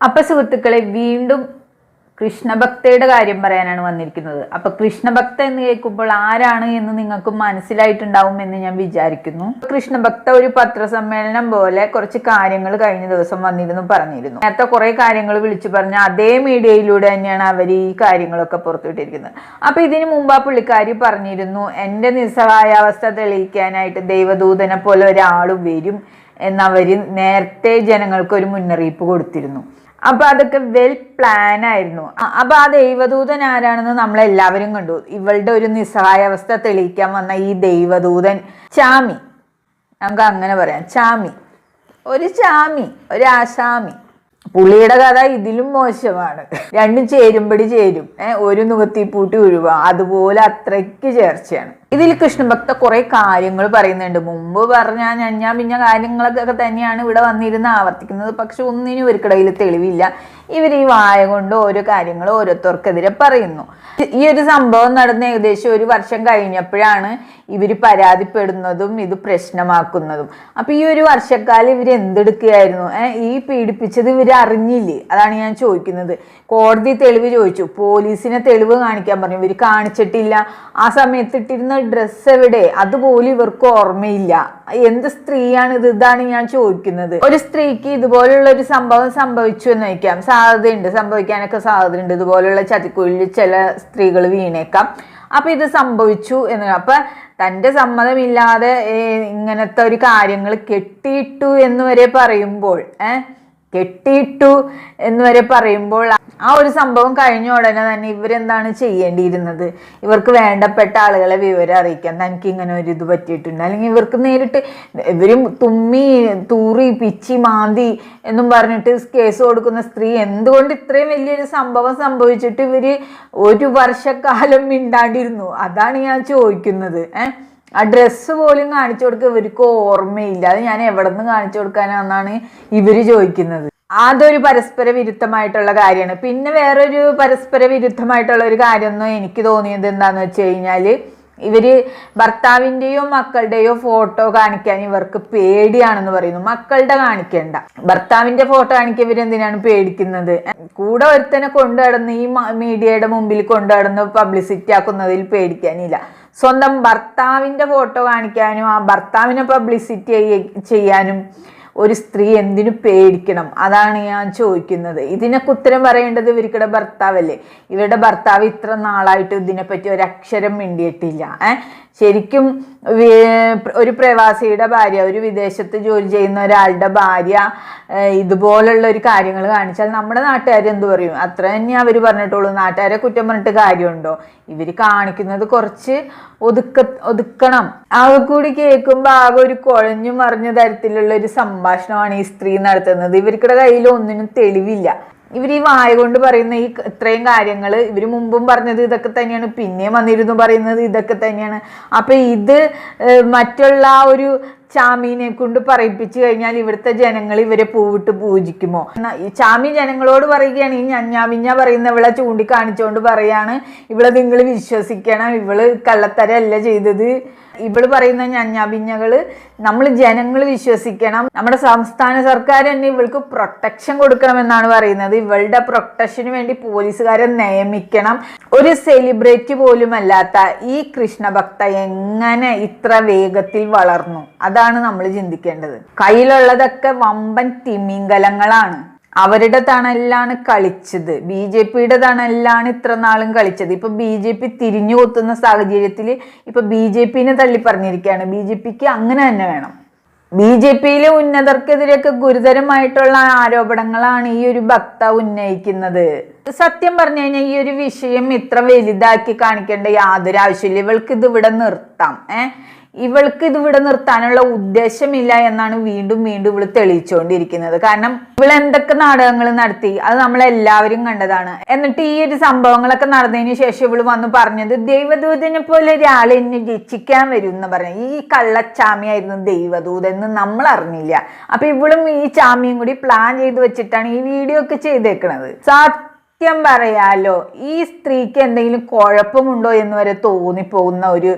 അപ്പൊ സുഹൃത്തുക്കളെ വീണ്ടും കൃഷ്ണഭക്തയുടെ കാര്യം പറയാനാണ് വന്നിരിക്കുന്നത്. അപ്പൊ കൃഷ്ണഭക്ത എന്ന് കേൾക്കുമ്പോൾ ആരാണ് എന്ന് നിങ്ങൾക്ക് മനസ്സിലായിട്ടുണ്ടാവും എന്ന് ഞാൻ വിചാരിക്കുന്നു. കൃഷ്ണഭക്ത ഒരു പത്രസമ്മേളനം പോലെ കുറച്ച് കാര്യങ്ങൾ കഴിഞ്ഞ ദിവസം വന്നിരുന്നു പറഞ്ഞിരുന്നു. നേരത്തെ കുറെ കാര്യങ്ങൾ വിളിച്ചു പറഞ്ഞ അതേ മീഡിയയിലൂടെ തന്നെയാണ് അവർ ഈ കാര്യങ്ങളൊക്കെ പുറത്തുവിട്ടിരിക്കുന്നത്. അപ്പൊ ഇതിനു മുമ്പ് ആ പുള്ളിക്കാരി പറഞ്ഞിരുന്നു എന്റെ നിസ്സഹായാവസ്ഥ തെളിയിക്കാനായിട്ട് ദൈവദൂതനെ പോലെ ഒരാൾ വരും എന്നവര് നേരത്തെ ജനങ്ങൾക്ക് ഒരു മുന്നറിയിപ്പ് കൊടുത്തിരുന്നു. അപ്പൊ അതൊക്കെ വെൽ പ്ലാൻ ആയിരുന്നു. അപ്പൊ ആ ദൈവദൂതൻ ആരാണെന്ന് നമ്മൾ എല്ലാവരും കണ്ടു. ഇവളുടെ ഒരു നിസ്സഹായാവസ്ഥ തെളിയിക്കാൻ വന്ന ഈ ദൈവദൂതൻ ചാമി. നമുക്ക് അങ്ങനെ പറയാം. ചാമി. ഒരു ചാമി ഒരു ആശാമി. പുള്ളിയുടെ കഥ ഇതിലും മോശമാണ്. രണ്ടും ചേരുമ്പടി ചേരും. ഏഹ് ഒരു നുകത്തി പൂട്ടി ഉഴുവ അതുപോലെ അത്രയ്ക്ക് ചേർച്ചയാണ്. ഇതിൽ കൃഷ്ണഭക്ത കുറെ കാര്യങ്ങൾ പറയുന്നുണ്ട്. മുമ്പ് പറഞ്ഞ ഞാൻ പിഞ്ഞ കാര്യങ്ങളൊക്കെ തന്നെയാണ് ഇവിടെ വന്നിരുന്ന് ആവർത്തിക്കുന്നത്. പക്ഷെ ഒന്നിനും ഇവർക്കിടയിൽ തെളിവില്ല. ഇവർ ഈ വായ കൊണ്ട് ഓരോ കാര്യങ്ങൾ ഓരോരുത്തർക്കെതിരെ പറയുന്നു. ഈ ഒരു സംഭവം നടന്ന ഏകദേശം ഒരു വർഷം കഴിഞ്ഞപ്പോഴാണ് ഇവർ പരാതിപ്പെടുന്നതും ഇത് പ്രശ്നമാക്കുന്നതും. അപ്പൊ ഈ ഒരു വർഷക്കാലം ഇവർ എന്തെടുക്കുകയായിരുന്നു? ഈ പീഡിപ്പിച്ചത് ഇവർ അറിഞ്ഞില്ലേ? അതാണ് ഞാൻ ചോദിക്കുന്നത്. കോടതി തെളിവ് ചോദിച്ചു. പോലീസിനെ തെളിവ് കാണിക്കാൻ പറഞ്ഞു. ഇവർ കാണിച്ചിട്ടില്ല. ആ സമയത്ത് ഇട്ടിരുന്ന ഡ്രസ്സ് എവിടെ? അതുപോലും ഇവർക്ക് ഓർമ്മയില്ല. എന്ത് സ്ത്രീയാണ് ഇത്? ഇതാണ് ഞാൻ ചോദിക്കുന്നത്. ഒരു സ്ത്രീക്ക് ഇതുപോലുള്ള ഒരു സംഭവം സംഭവിച്ചു എന്ന് വയ്ക്കാം. സാധ്യതയുണ്ട്. സംഭവിക്കാനൊക്കെ സാധ്യതയുണ്ട്. ഇതുപോലുള്ള ചതിക്കുഴിയിൽ ചില സ്ത്രീകൾ വീണേക്കാം. അപ്പൊ ഇത് സംഭവിച്ചു എന്ന്. അപ്പൊ തന്റെ സമ്മതമില്ലാതെ ഇങ്ങനത്തെ ഒരു കാര്യങ്ങൾ കെട്ടിയിട്ടു എന്ന് വരെ പറയുമ്പോൾ ഏഹ് കെട്ടിയിട്ടു എന്ന് വരെ പറയുമ്പോൾ ആ ഒരു സംഭവം കഴിഞ്ഞ ഉടനെ തന്നെ ഇവരെന്താണ് ചെയ്യേണ്ടിയിരുന്നത്? ഇവർക്ക് വേണ്ടപ്പെട്ട ആളുകളെ വിവരം അറിയിക്കാൻ തനിക്ക് ഇങ്ങനെ ഒരു ഇത് പറ്റിയിട്ടുണ്ട്. അല്ലെങ്കിൽ ഇവർക്ക് നേരിട്ട് ഇവരും തുമ്മി തൂറി പിച്ചി മാന്തി എന്നും പറഞ്ഞിട്ട് കേസ് കൊടുക്കുന്ന സ്ത്രീ എന്തുകൊണ്ട് ഇത്രയും വലിയൊരു സംഭവം സംഭവിച്ചിട്ട് ഇവർ ഒരു വർഷക്കാലം മിണ്ടാണ്ടിരുന്നു? അതാണ് ഞാൻ ചോദിക്കുന്നത്. ഏഹ്? ആ ഡ്രസ്സ് പോലും കാണിച്ചു കൊടുക്കുക ഇവർക്ക് ഓർമ്മയില്ല. അത് ഞാൻ എവിടെ നിന്ന് കാണിച്ചു കൊടുക്കാനാണെന്നാണ് ഇവർ ചോദിക്കുന്നത്. അതൊരു പരസ്പര വിരുദ്ധമായിട്ടുള്ള കാര്യമാണ്. പിന്നെ വേറൊരു പരസ്പര വിരുദ്ധമായിട്ടുള്ള ഒരു കാര്യമൊന്നും എനിക്ക് തോന്നിയത് എന്താന്ന് വെച്ച് കഴിഞ്ഞാൽ ഇവർ ഭർത്താവിന്റെയോ മക്കളുടെയോ ഫോട്ടോ കാണിക്കാൻ ഇവർക്ക് പേടിയാണെന്ന് പറയുന്നു. മക്കളുടെ കാണിക്കണ്ട. ഭർത്താവിന്റെ ഫോട്ടോ കാണിക്കാൻ ഇവർ എന്തിനാണ് പേടിക്കുന്നത്? കൂടെ ഒരുത്തനെ കൊണ്ടു നടന്ന് ഈ മീഡിയയുടെ മുമ്പിൽ കൊണ്ടു നടന്ന് പബ്ലിസിറ്റി ആക്കുന്നതിൽ പേടിക്കാനില്ല. സ്വന്തം ഭർത്താവിന്റെ ഫോട്ടോ കാണിക്കാനും ആ ഭർത്താവിനെ പബ്ലിസിറ്റി ചെയ്യാനും ഒരു സ്ത്രീ എന്തിനു പേടിക്കണം? അതാണ് ഞാൻ ചോദിക്കുന്നത്. ഇതിനൊക്കെ ഉത്തരം പറയേണ്ടത് ഇവർക്കിടെ ഭർത്താവല്ലേ? ഇവരുടെ ഭർത്താവ് ഇത്ര നാളായിട്ട് ഇതിനെപ്പറ്റി ഒരക്ഷരം മിണ്ടിയിട്ടില്ല. ഏഹ് ശരിക്കും ഒരു പ്രവാസിയുടെ ഭാര്യ ഒരു വിദേശത്ത് ജോലി ചെയ്യുന്ന ഒരാളുടെ ഭാര്യ ഇതുപോലുള്ള ഒരു കാര്യങ്ങൾ കാണിച്ചാൽ നമ്മുടെ നാട്ടുകാർ എന്ത് പറയും? അത്ര തന്നെ അവർ പറഞ്ഞിട്ടുള്ളൂ. നാട്ടുകാരെ കുറ്റം പറഞ്ഞിട്ട് കാര്യമുണ്ടോ? ഇവർ കാണിക്കുന്നത് കുറച്ച് ഒതുക്ക ഒതുക്കണം. അത് കൂടി കേൾക്കുമ്പോൾ ആകെ ഒരു കുഴഞ്ഞു മറിഞ്ഞ തരത്തിലുള്ള ഒരു സംഭാഷണമാണ് ഈ സ്ത്രീ നടത്തുന്നത്. ഇവർക്കിടെ കയ്യിൽ ഒന്നിനും തെളിവില്ല. ഇവർ ഈ വായ കൊണ്ട് പറയുന്ന ഈ ഇത്രയും കാര്യങ്ങൾ ഇവർ മുമ്പും പറഞ്ഞത് ഇതൊക്കെ തന്നെയാണ് പിന്നെയും വന്നിരുന്നു പറയുന്നത് ഇതൊക്കെ തന്നെയാണ്. അപ്പൊ ഇത് മറ്റുള്ള ഒരു ചാമീനെ കൊണ്ട് പറയിപ്പിച്ചു കഴിഞ്ഞാൽ ഇവിടുത്തെ ജനങ്ങൾ ഇവരെ പൂവിട്ട് പൂജിക്കുമോ? ഈ ചാമി ജനങ്ങളോട് പറയുകയാണ് ഈ ഞഞ്ഞാവിഞ്ഞ പറയുന്ന ഇവളെ ചൂണ്ടിക്കാണിച്ചുകൊണ്ട് പറയാണ് ഇവളെ നിങ്ങൾ വിശ്വസിക്കണം ഇവൾ കള്ളത്തരല്ല ചെയ്തത്. ഇവൾ പറയുന്ന ഞഞ്ഞാപിഞ്ഞകൾ നമ്മൾ ജനങ്ങൾ വിശ്വസിക്കണം. നമ്മുടെ സംസ്ഥാന സർക്കാർ തന്നെ ഇവൾക്ക് പ്രൊട്ടക്ഷൻ കൊടുക്കണമെന്നാണ് പറയുന്നത്. ഇവളുടെ പ്രൊട്ടക്ഷന് വേണ്ടി പോലീസുകാരെ നിയമിക്കണം. ഒരു സെലിബ്രിറ്റി പോലും അല്ലാത്ത ഈ കൃഷ്ണഭക്ത എങ്ങനെ ഇത്ര വേഗത്തിൽ വളർന്നു? അതാണ് നമ്മൾ ചിന്തിക്കേണ്ടത്. കയ്യിലുള്ളതൊക്കെ വമ്പൻ തിമിംഗലങ്ങളാണ്. അവരുടെ തണലിലാണ് കളിച്ചത്. ബി ജെ പിയുടെ തണലിലാണ് ഇത്ര നാളും കളിച്ചത്. ഇപ്പൊ ബി ജെ പി തിരിഞ്ഞു കൊത്തുന്ന സാഹചര്യത്തിൽ ഇപ്പൊ ബി ജെ പിന്നെ തള്ളി പറഞ്ഞിരിക്കുകയാണ് ബി ജെ പിക്ക് അങ്ങനെ തന്നെ വേണം. ബി ജെ പിയിലെ ഉന്നതർക്കെതിരെയൊക്കെ ഗുരുതരമായിട്ടുള്ള ആരോപണങ്ങളാണ് ഈ ഒരു ഭക്ത ഉന്നയിക്കുന്നത്. സത്യം പറഞ്ഞു കഴിഞ്ഞാൽ ഈ ഒരു വിഷയം ഇത്ര വലുതാക്കി കാണിക്കേണ്ട യാതൊരു ആവശ്യമില്ല. ഇവൾക്ക് ഇത് ഇവിടെ നിർത്താം. ഏഹ് ഇവൾക്ക് ഇത് ഇവിടെ നിർത്താനുള്ള ഉദ്ദേശമില്ല എന്നാണ് വീണ്ടും വീണ്ടും ഇവൾ തെളിയിച്ചുകൊണ്ടിരിക്കുന്നത്. കാരണം ഇവൾ എന്തൊക്കെ നാടകങ്ങൾ നടത്തി അത് നമ്മൾ എല്ലാവരും കണ്ടതാണ്. എന്നിട്ട് ഈ ഒരു സംഭവങ്ങളൊക്കെ നടന്നതിന് ശേഷം ഇവൾ വന്ന് പറഞ്ഞത് ദൈവദൂതനെ പോലെ ഒരാൾ എന്നെ രക്ഷിക്കാൻ വരും എന്ന് പറഞ്ഞു. ഈ കള്ളച്ചാമിയായിരുന്നു ദൈവദൂതൻ എന്ന് നമ്മൾ അറിഞ്ഞില്ല. അപ്പൊ ഇവളും ഈ ചാമിയും കൂടി പ്ലാൻ ചെയ്ത് വെച്ചിട്ടാണ് ഈ വീഡിയോ ഒക്കെ ചെയ്തേക്കണത്. സത്യം പറയാലോ ഈ സ്ത്രീക്ക് എന്തെങ്കിലും കുഴപ്പമുണ്ടോ എന്ന് വരെ തോന്നിപ്പോകുന്ന ഒരു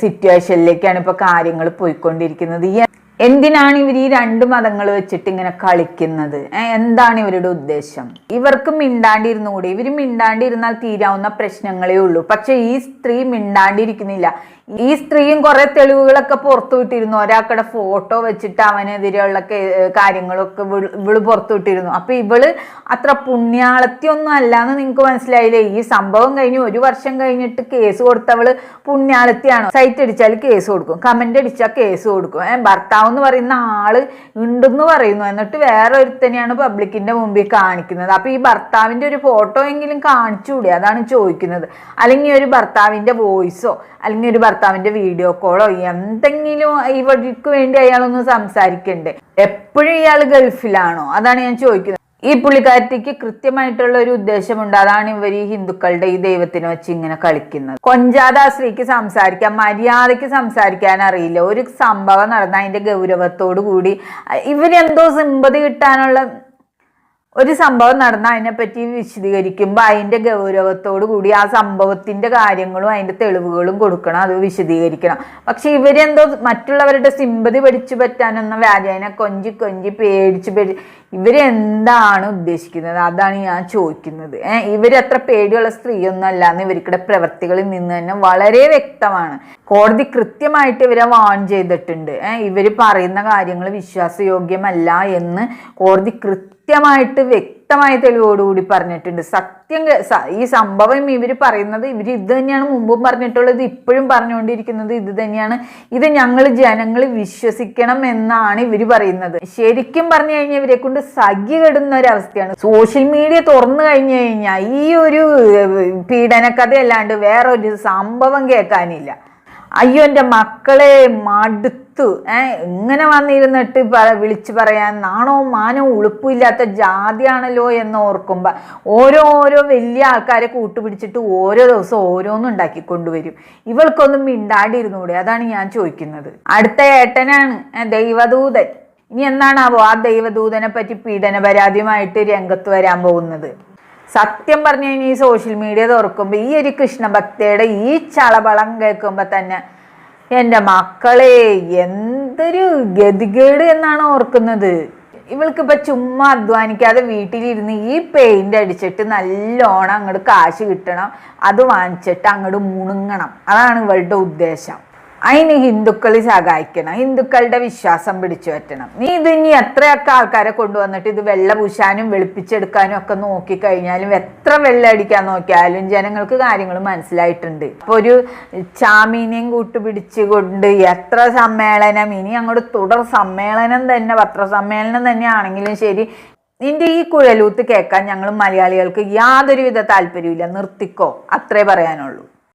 സിറ്റുവേഷനിലേക്കാണ് ഇപ്പൊ കാര്യങ്ങൾ പോയിക്കൊണ്ടിരിക്കുന്നത്. ഈ എന്തിനാണ് ഇവർ ഈ രണ്ട് മതങ്ങൾ വെച്ചിട്ട് ഇങ്ങനെ കളിക്കുന്നത്? എന്താണ് ഇവരുടെ ഉദ്ദേശം? ഇവർക്ക് മിണ്ടാണ്ടിരുന്നുകൂടി ഇവർ മിണ്ടാണ്ടിരുന്നാൽ തീരാവുന്ന പ്രശ്നങ്ങളേ ഉള്ളൂ. പക്ഷെ ഈ സ്ത്രീ മിണ്ടാണ്ടിരിക്കുന്നില്ല. ഈ സ്ത്രീയും കുറെ തെളിവുകളൊക്കെ പുറത്തു വിട്ടിരുന്നു. ഒരാൾക്കടെ ഫോട്ടോ വെച്ചിട്ട് അവനെതിരെയുള്ള കാര്യങ്ങളൊക്കെ ഇവൾ ഇവൾ പുറത്തു വിട്ടിരുന്നു. അപ്പൊ ഇവൾ അത്ര പുണ്യാളത്തിയൊന്നും അല്ല അല്ലാന്ന് നിങ്ങക്ക് മനസ്സിലായില്ലേ? ഈ സംഭവം കഴിഞ്ഞ് ഒരു വർഷം കഴിഞ്ഞിട്ട് കേസ് കൊടുത്തവൾ പുണ്യാളത്തിയാണോ? സൈറ്റ് അടിച്ചാൽ കേസ് കൊടുക്കും. കമന്റ് അടിച്ചാൽ കേസ് കൊടുക്കും. ഏ, ഭർത്താവ് എന്ന് പറയുന്ന ആൾ ഉണ്ടെന്ന് പറയുന്നു. എന്നിട്ട് വേറെ ഒരുത്തനെയാണ് പബ്ലിക്കിന്റെ മുമ്പിൽ കാണിക്കുന്നത്. അപ്പൊ ഈ ഭർത്താവിന്റെ ഒരു ഫോട്ടോ എങ്കിലും കാണിച്ചുകൂടി അതാണ് ചോദിക്കുന്നത്. അല്ലെങ്കിൽ ഒരു ഭർത്താവിന്റെ വോയിസോ അല്ലെങ്കിൽ ഒരു ഭർത്താവിന്റെ വീഡിയോ കോളോ എന്തെങ്കിലും ഇവർക്ക് വേണ്ടി അയാളൊന്ന് സംസാരിക്കണ്ടേ? എപ്പോഴും ഇയാൾ ഗൾഫിലാണോ? അതാണ് ഞാൻ ചോദിക്കുന്നത്. ഈ പുള്ളിക്കാരത്തിക്ക് കൃത്യമായിട്ടുള്ള ഒരു ഉദ്ദേശമുണ്ട്. അതാണ് ഇവർ ഈ ഹിന്ദുക്കളുടെ ഈ ദൈവത്തിനെ വെച്ച് ഇങ്ങനെ കളിക്കുന്നത്. കൊഞ്ചാത സ്ത്രീക്ക് സംസാരിക്കാൻ മര്യാദയ്ക്ക് സംസാരിക്കാൻ അറിയില്ല. ഒരു സംഭവം നടന്ന അതിന്റെ ഗൗരവത്തോടു കൂടി ഇവരെന്തോ സിമ്പതി കിട്ടാനുള്ള ഒരു സംഭവം നടന്ന അതിനെപ്പറ്റി വിശദീകരിക്കുമ്പോൾ അതിന്റെ ഗൗരവത്തോടു കൂടി ആ സംഭവത്തിന്റെ കാര്യങ്ങളും അതിന്റെ തെളിവുകളും കൊടുക്കണം അത് വിശദീകരിക്കണം. പക്ഷെ ഇവരെന്തോ മറ്റുള്ളവരുടെ സിമ്പതി പഠിച്ചു പറ്റാനെന്ന വ്യാജേനെ കൊഞ്ചി കൊഞ്ചി പേടിച്ച് പേടി ഇവരെന്താണ് ഉദ്ദേശിക്കുന്നത്? അതാണ് ഞാൻ ചോദിക്കുന്നത്. ഏഹ് ഇവരത്ര പേടിയുള്ള സ്ത്രീയൊന്നും അല്ലാന്ന് ഇവർക്കിടെ പ്രവർത്തികളിൽ നിന്ന് തന്നെ വളരെ വ്യക്തമാണ്. കോടതി കൃത്യമായിട്ട് ഇവരെ വാൺ ചെയ്തിട്ടുണ്ട്. ഏഹ് ഇവർ പറയുന്ന കാര്യങ്ങൾ വിശ്വാസയോഗ്യമല്ല എന്ന് കോടതി കൃത്യമായിട്ട് വ്യക്തമായ തെളിവോടുകൂടി പറഞ്ഞിട്ടുണ്ട്. സത്യം ഈ സംഭവം ഇവർ പറയുന്നത് ഇവർ ഇത് തന്നെയാണ് മുമ്പും പറഞ്ഞിട്ടുള്ളത് ഇപ്പോഴും പറഞ്ഞുകൊണ്ടിരിക്കുന്നത് ഇത് തന്നെയാണ്. ഇത് ഞങ്ങൾ ജനങ്ങൾ വിശ്വസിക്കണം എന്നാണ് ഇവർ പറയുന്നത്. ശരിക്കും പറഞ്ഞു കഴിഞ്ഞാൽ ഇവരെ കൊണ്ട് സഖ്യ കെടുന്ന ഒരു അവസ്ഥയാണ്. സോഷ്യൽ മീഡിയ തുറന്നു കഴിഞ്ഞു കഴിഞ്ഞാൽ ഈ ഒരു പീഡനക്കഥയല്ലാണ്ട് വേറൊരു സംഭവം കേൾക്കാനില്ല. അയ്യോ എന്റെ മക്കളെ മടുത്തു ഏ ഇങ്ങനെ വന്നിരുന്നിട്ട് പറ വിളിച്ചു പറയാൻ നാണോ മാനോ ഉളുപ്പില്ലാത്ത ജാതിയാണല്ലോ എന്ന് ഓർക്കുമ്പോൾ ഓരോ ഓരോ വലിയ ആൾക്കാരെ കൂട്ടുപിടിച്ചിട്ട് ഓരോ ദിവസം ഓരോന്നും ഉണ്ടാക്കി കൊണ്ടുവരും ഇവൾക്കൊന്നും മിണ്ടാണ്ടിരുന്നൂടെ അതാണ് ഞാൻ ചോദിക്കുന്നത്. അടുത്ത ഏട്ടനാണ് ദൈവദൂതൻ. ഇനി എന്നാണാവോ ആ ദൈവദൂതനെ പറ്റി പീഡന പരാതിയുമായിട്ട് രംഗത്ത് വരാൻ പോകുന്നത്? സത്യം പറഞ്ഞു കഴിഞ്ഞാൽ ഈ സോഷ്യൽ മീഡിയ തുറക്കുമ്പോൾ ഈ ഒരു കൃഷ്ണഭക്തയുടെ ഈ ചളബളം കേൾക്കുമ്പോൾ തന്നെ എന്റെ മക്കളെ എന്തൊരു ഗതികേട് എന്നാണ് ഓർക്കുന്നത്. ഇവൾക്ക് ഇവൾക്കിപ്പോൾ ചുമ്മാ അധ്വാനിക്കാതെ വീട്ടിലിരുന്ന് ഈ പെയിന്റ് അടിച്ചിട്ട് നല്ലോണം അങ്ങോട്ട് കാശ് കിട്ടണം അത് വാങ്ങിച്ചിട്ട് അങ്ങോട്ട് മുണുങ്ങണം. അതാണ് ഇവളുടെ ഉദ്ദേശം. അതിന് ഹിന്ദുക്കൾ സഹായിക്കണം ഹിന്ദുക്കളുടെ വിശ്വാസം പിടിച്ചു പറ്റണം. നീ ഇത് ഇനി എത്രയൊക്കെ ആൾക്കാരെ കൊണ്ടുവന്നിട്ട് ഇത് വെള്ള പൂശാനും വെളുപ്പിച്ചെടുക്കാനും ഒക്കെ നോക്കി കഴിഞ്ഞാലും എത്ര വെള്ളം അടിക്കാൻ നോക്കിയാലും ജനങ്ങൾക്ക് കാര്യങ്ങൾ മനസ്സിലായിട്ടുണ്ട്. അപ്പൊ ഒരു ചാമീനെയും കൂട്ടുപിടിച്ചുകൊണ്ട് എത്ര സമ്മേളനം ഇനി അങ്ങോട്ട് തുടർ സമ്മേളനം തന്നെ പത്രസമ്മേളനം തന്നെ ആണെങ്കിലും ശരി. നിന്റെ ഈ കുഴലൂത്ത് കേൾക്കാൻ ഞങ്ങൾ മലയാളികൾക്ക് യാതൊരുവിധ താല്പര്യമില്ല നിർത്തിക്കോ. അത്രേ പറയാനുള്ളൂ.